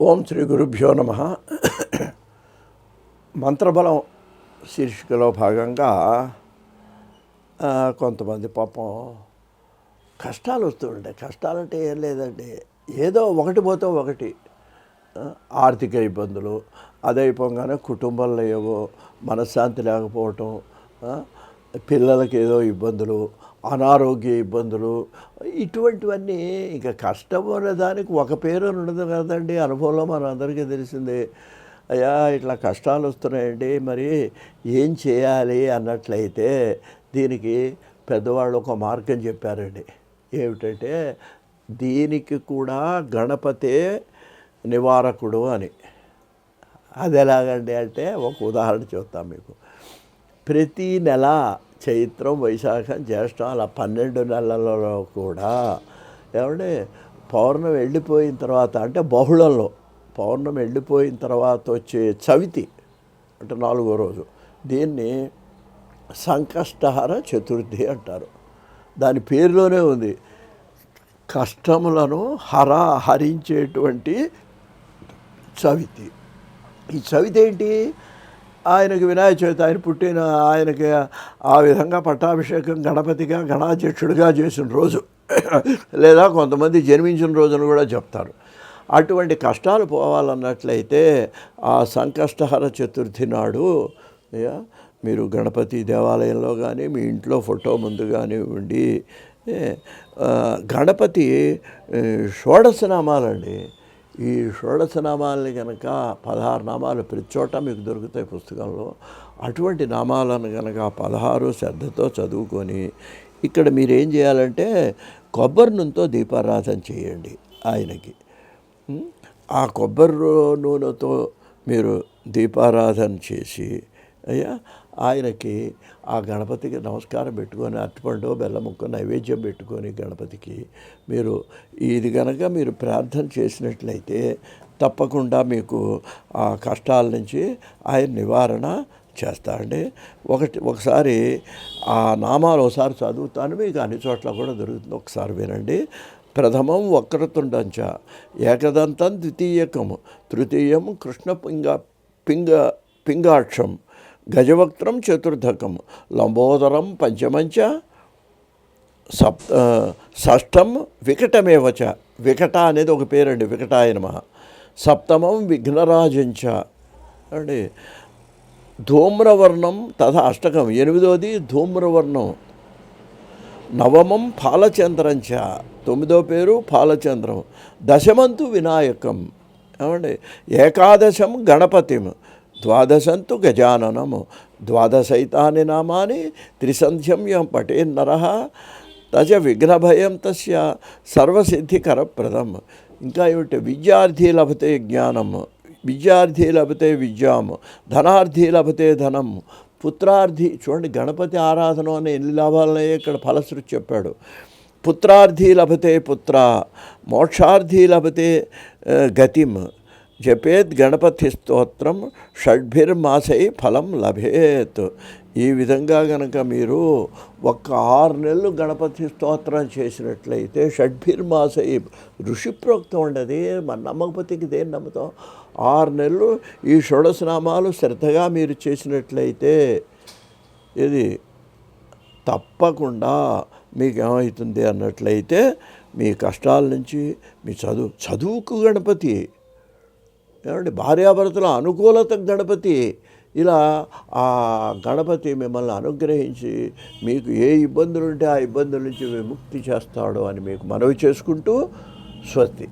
ఓం శ్రీ గురుభ్యో నమ. మంత్రబలం శీర్షికలో భాగంగా కొంతమంది పాపం కష్టాలు వస్తుండే కష్టాలంటే ఏం లేదండి. ఏదో ఒకటి పోతే ఒకటి. ఆర్థిక ఇబ్బందులు అదైపోగానే కుటుంబంలో ఏవో మనశ్శాంతి లేకపోవటం పిల్లలకి ఏదో ఇబ్బందులు అనారోగ్య ఇబ్బందులు ఇటువంటివన్నీ ఇంకా కష్టం అనే దానికి ఒక పేరు అని ఉండదు కదండి. అనుభవంలో మన అందరికీ తెలిసిందే అయ్యా ఇట్లా కష్టాలు వస్తున్నాయండి మరి ఏం చేయాలి అన్నట్లయితే దీనికి పెద్దవాళ్ళు ఒక మార్గం చెప్పారండి. ఏమిటంటే దీనికి కూడా గణపతే నివారకుడు అని. అది ఎలాగండి అంటే ఒక ఉదాహరణ చూస్తాం మీకు. ప్రతి నెల చైత్రం వైశాఖం జ్యేష్టం అలా పన్నెండు నెలలలో కూడా ఏమంటే పౌర్ణమి వెళ్ళిపోయిన తర్వాత అంటే బహుళంలో పౌర్ణమి వెళ్ళిపోయిన తర్వాత వచ్చే చవితి అంటే నాలుగో రోజు దీన్ని సంకష్టహర చతుర్థి అంటారు. దాని పేరులోనే ఉంది. కష్టములను హర హరించేటువంటి చవితి. ఈ చవితి ఏంటి? ఆయనకి వినాయక చవితి ఆయన పుట్టిన ఆయనకి ఆ విధంగా పట్టాభిషేకం గణపతిగా గణాధ్యక్షుడిగా చేసిన రోజు. లేదా కొంతమంది జన్మించిన రోజును కూడా చెప్తారు. అటువంటి కష్టాలు పోవాలన్నట్లయితే ఆ సంకష్టహర చతుర్థి నాడు మీరు గణపతి దేవాలయంలో కానీ మీ ఇంట్లో ఫోటో ముందు కానీ ఉండి గణపతి షోడశనామాలండి. ఈ షోడశనామాలని కనుక పదహారు నామాలు ప్రతి చోట మీకు దొరుకుతాయి పుస్తకంలో. అటువంటి నామాలను కనుక పదహారు శ్రద్ధతో చదువుకొని ఇక్కడ మీరు ఏం చేయాలంటే కొబ్బరి నూనెతో దీపారాధన చేయండి ఆయనకి. ఆ కొబ్బరి నూనెతో మీరు దీపారాధన చేసి అయ్యా? ఆయనకి ఆ గణపతికి నమస్కారం పెట్టుకొని అరటిపండు బెల్లం ముక్క నైవేద్యం పెట్టుకొని గణపతికి మీరు ఇది కనుక మీరు ప్రార్థన చేసినట్లయితే తప్పకుండా మీకు ఆ కష్టాల నుంచి ఆయన నివారణ చేస్తారండి ఒకటి ఒకసారి ఆ నామాలు ఒకసారి చదువుతాను మీకు అన్ని చోట్ల కూడా దొరుకుతుంది. ఒకసారి వినండి. ప్రథమం వక్రతుండంచ ఏకదంతం ద్వితీయకం తృతీయం కృష్ణ పింగ పింగ పింగాక్షం గజవక్త్రం చతుర్థకం లంబోదరం పంచమంచ సప్త షష్టం వికటమేవచ వికట అనేది ఒక పేరండి వికటాయనమ సప్తమం విఘ్నరాజంచ. అండి ధూమ్రవర్ణం తథా అష్టకం. ఎనిమిదోది ధూమ్రవర్ణం. నవమం పాలచంద్రంచ. తొమ్మిదో పేరు పాలచంద్రం. దశమంతు వినాయకం. ఏమండి? ఏకాదశం గణపతిం. ద్వాదశంతు గజాననము. ద్వాదశైతాని నామాని త్రిసంధ్యం యం పటే నర తజ విఘ్నభయం తస్య సర్వసిద్ధికరప్రదం. ఇంకా ఏమిటి? విద్యార్థి లభతే జ్ఞానం విద్యార్థి లభతే విద్యాం ధనార్థి లభతే ధనం పుత్రార్థి చూడండి గణపతి ఆరాధన అనే ఎన్ని లాభాలనే ఇక్కడ ఫలశ్రుతి చెప్పాడు. పుత్రార్థి లభతే పుత్ర మోక్షార్థి లభతే ఆ, గతిం. జపేత్ గణపతి స్తోత్రం షడ్భిర్మాసై ఫలం లభేత్. ఈ విధంగా గనక మీరు ఒక్క ఆరు నెలలు గణపతి స్తోత్రం చేసినట్లయితే షడ్భిర్మాసై ఋషి ప్రోక్తం ఉండదు మన నమ్మకపతికి దేని నమ్ముతాం ఆరు నెలలు ఈ షోడశనామాలు శ్రద్ధగా మీరు చేసినట్లయితే ఇది తప్పకుండా మీకు ఏమవుతుంది అన్నట్లయితే మీ కష్టాల నుంచి మీ చదువు చదువుకు గణపతి ఏమంటే భార్యాభర్తల అనుకూలత గణపతి ఇలా ఆ గణపతి మిమ్మల్ని అనుగ్రహించి మీకు ఏ ఇబ్బందులు ఉంటే ఆ ఇబ్బందుల నుంచి విముక్తి చేస్తాడో అని మీకు మనవి చేసుకుంటూ స్వస్తి.